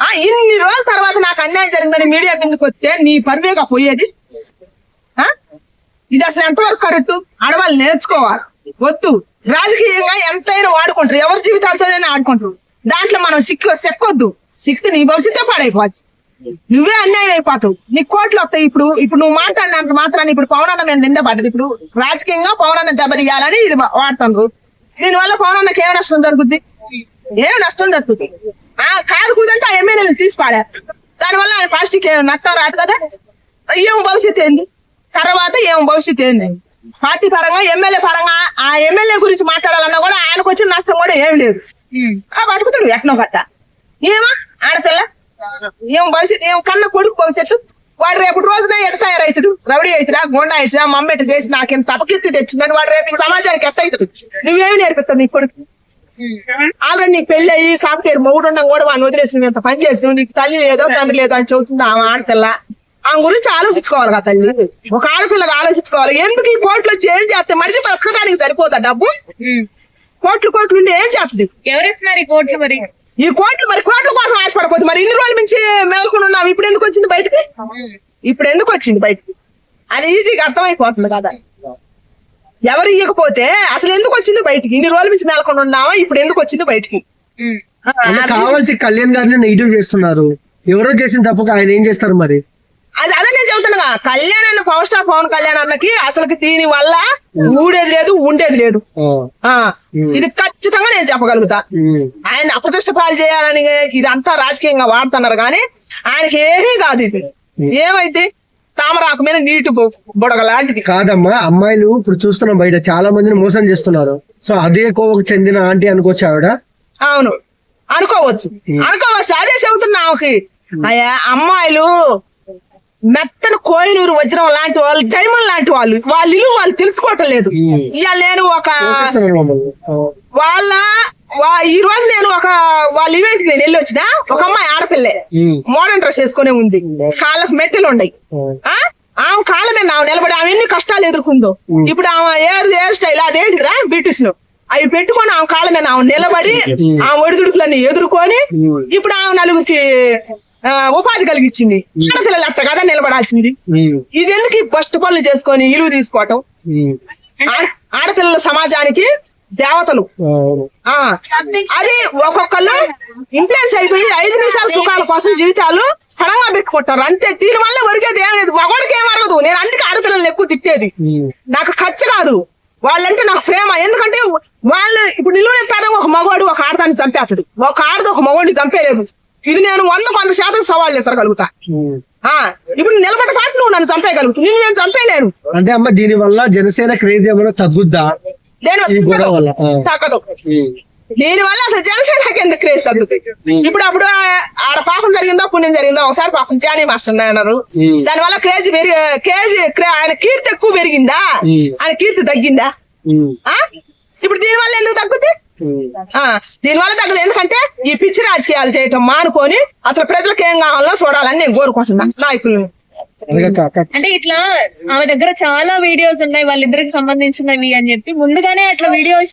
ఆ ఇన్ని రోజుల తర్వాత నాకు అన్యాయం జరిగిందని మీడియా కిందకి వస్తే నీ పరువేగా పోయేది? ఆ? ఇది అసలు ఎంతవరకు కరెక్ట్? ఆడవాళ్ళు నేర్చుకోవాలి. వద్దు. రాజకీయంగా ఎంతైనా వాడుకుంటారు. ఎవరి జీవితాలతోనైనా ఆడుకుంటారు. దాంట్లో మనం సిక్కు సెక్కొద్దు. సిక్కితే నీ భవిష్యత్తే పాడైపోద్ది నువ్వే అన్యాయం అయిపోతావు. నీ కోట్లు వస్తాయి ఇప్పుడు. ఇప్పుడు నువ్వు మాట్లాడినంత మాత్రాన్ని ఇప్పుడు పవనన్న మీద నింద పడ్డది. ఇప్పుడు రాజకీయంగా పవనన్న దెబ్బతీయాలని ఇది వాడుతున్నారు దీనివల్ల పవనన్నకి ఏం నష్టం జరుగుద్ది? ఏం నష్టం జరుగుతుంది కాదు కూదంటే ఆ ఎమ్మెల్యేలు తీసి పాడారు దానివల్ల ఆయన పార్టీకి ఏం నష్టం రాదు కదా. ఏం భవిష్యత్తు ఏంది? తర్వాత ఏం భవిష్యత్తు ఏంది? పార్టీ పరంగా ఎమ్మెల్యే పరంగా ఆ ఎమ్మెల్యే గురించి మాట్లాడాలన్నా కూడా ఆయనకు వచ్చిన నష్టం కూడా ఏం లేదు. ఆ బతుకుతాడు ఎట్నో గట్ట. ఏమా? ఆడపిల్ల? ఏం భవిష్యత్తు? ఏం కన్న కొడుకు భవిష్యత్తు? వాడు రేపు రోజున ఎట తయారైతుడు? రౌడీ అయితురా గోండా అయితురా మమ్మ ఎట చేసి నాకు ఇంత అపకీర్తి తెచ్చిందని వాడు రేపు ఈ సమాజానికి ఎట్ట అవుతాడు నువ్వేమి నేర్పిస్తావు నీ కొడుకు? ఆల్రెడీ నీకు పెళ్ళి అయ్యి సాఫ్ట్వేర్ మొగుడు ఉండడం కూడా వాడిని వదిలేసి నువ్వు ఇంత పని చేసి నీకు తల్లి లేదో తండ్రి లేదో అని చెబుతుంది ఆమె ఆడపిల్ల. ఆమె గురించి ఆలోచించుకోవాలి కదా తల్లి. ఒక ఆడపిల్లగా ఆలోచించుకోవాలి. ఎందుకు ఈ కోట్లు వచ్చి ఏం చేస్తే మనిషి బతకడానికి సరిపోతా డబ్బు? కోట్లు కోట్లు ఉంటే ఏం చేస్తుంది? ఎవరిస్తున్నారు ఈ కోట్లు మరి? ఈ కోట్లు మరి కోట్ల కోసం ఆశపడపోతుంది మరి ఇన్ని రోజుల నుంచి మేల్కొని ఉన్నాం ఇప్పుడు ఎందుకు వచ్చింది బయటకి? ఇప్పుడు ఎందుకు వచ్చింది బయటకి? అది ఈజీగా అర్థమైపోతుంది కదా. ఎవరు ఇవ్వకపోతే అసలు ఎందుకు వచ్చింది బయటికి? ఇన్ని రోజుల నుంచి మేల్కొని ఉన్నామా ఇప్పుడు ఎందుకు వచ్చింది బయటికి? కావాల్సి కళ్యాణ్ గారిని నెగిటివ్ చేస్తున్నారు. ఎవరో చేసిన తప్పుకు ఆయన ఏం చేస్తారు మరి? అది అదే నేను చెబుతున్నా కళ్యాణ్ అన్న పవర్ స్టార్ పవన్ కళ్యాణ్ అన్నకి అసలుకి దీని వల్ల ఊడేది లేదు ఉండేది లేదు. ఆ. ఇది ఖచ్చితంగా నేను చెప్పగలుగుతా. ఆయన అప్రతిష్ట పాలు చేయాలని ఇదంతా రాజకీయంగా వాడుతున్నారు కానీ ఆయనకి ఏమీ కాదు ఇది. ఏమైతే తామరాకు మీద నీటి బుడగ లాంటిది. కాదమ్మా అమ్మాయిలు ఇప్పుడు చూస్తున్నాం బయట చాలా మందిని మోసం చేస్తున్నారు. సో అదే కోవకు చెందిన ఆంటీ అనుకోవచ్చు ఆవిడ? అవును. అనుకోవచ్చు. అనుకోవచ్చు. అదే చెబుతున్నా ఆమెకి. అయ్యా అమ్మాయిలు మెత్తని కోయినూరు వజ్రం లాంటి వాళ్ళు డైమండ్ లాంటి వాళ్ళు వాళ్ళ ఇల్లు వాళ్ళు తెలుసుకోవటం లేదు. ఇవాళ నేను ఒక. వాళ్ళ ఈ రోజు నేను ఒక వాళ్ళ ఈవెంట్కి నేను వెళ్ళి వచ్చిన ఒక అమ్మాయి ఆడపిల్లే. మోడర్న్ డ్రెస్ వేసుకునే ఉంది. కాళ్ళకు మెట్టెలు ఉన్నాయి. ఆ. ఆమె కాళ్ళ మీద ఆమె నిలబడి ఆమె ఎన్ని కష్టాలు ఎదుర్కొందో. ఇప్పుడు ఆమె ఏర్ హెయిర్ స్టైల్ అదేంటిదిరా లో అవి పెట్టుకొని ఆమె కాళ్ళ మీద ఆమె నిలబడి ఆమె ఒడిదుడుకులన్నీ ఎదుర్కొని. ఇప్పుడు ఆమె నలుగురికి ఉపాధి కలిగించింది. ఆడపిల్లలు అట్ట కదా నిలబడాల్సింది. ఇది ఎందుకు బస్ట్ పనులు చేసుకొని ఇలువ తీసుకోవటం? ఆడపిల్లల సమాజానికి దేవతలు. అది ఒక్కొక్కళ్ళు ఇన్ఫ్లుయెన్స్ అయిపోయి ఐదు నిమిషాల సుఖాల కోసం జీవితాలు పడంగా పెట్టుకుంటారు. అంతే దీని వల్ల ఒరిగేది ఏం లేదు. మగవాడికి ఏం అరగదు. నేను అందుకే ఆడపిల్లలు ఎక్కువ తిట్టేది. నాకు ఖర్చు కాదు. వాళ్ళంటే నాకు ప్రేమ. ఎందుకంటే వాళ్ళు ఇప్పుడు నిలువెత్తారే ఒక మగవాడు ఒక ఆడదాన్ని చంపేస్తాడు. ఒక ఆడది ఒక మగవాడిని చంపేలేదు ఇది నేను వంద వంద శాతం సవాల్ చేసగలుగుతా ఇప్పుడు నిలబడి పాటు నువ్వు నన్ను చంపేయగలుగుతావు. నేను చంపేయలేను. అంటే అమ్మ దీని వల్ల జనసేన క్రేజ్ ఏమైనా తగ్గుద్దా? తగ్గదు. దీని వల్ల అసలు జనసేనకి ఎందుకు క్రేజ్ తగ్గుతుంది ఇప్పుడు అప్పుడు ఆడ పాపం జరిగిందో పుణ్యం జరిగిందో ఒకసారి పాపం జానీ మాస్టర్ అన్నారు. దాని వల్ల క్రేజ్ పెరిగి క్రేజ్ క్రే- ఆయన కీర్తి ఎక్కువ పెరిగిందా. ఆయన కీర్తి తగ్గిందా? ఇప్పుడు దీని వల్ల ఎందుకు తగ్గుద్ది? దీని వల్ల తగ్గదు ఎందుకంటే ఈ పిచ్చి రాజకీయాలు చేయటం మానుకొని అసలు ప్రజలకు ఏం కావాలో చూడాలని నేను కోరుకుంటున్నా. నాయకులు అలాగే కాక అంటే ఇట్లా ఆమె దగ్గర చాలా వీడియోస్ ఉన్నాయి వాళ్ళిద్దరికి సంబంధించినవి అని చెప్పి ముందుగానే అట్లా వీడియోస్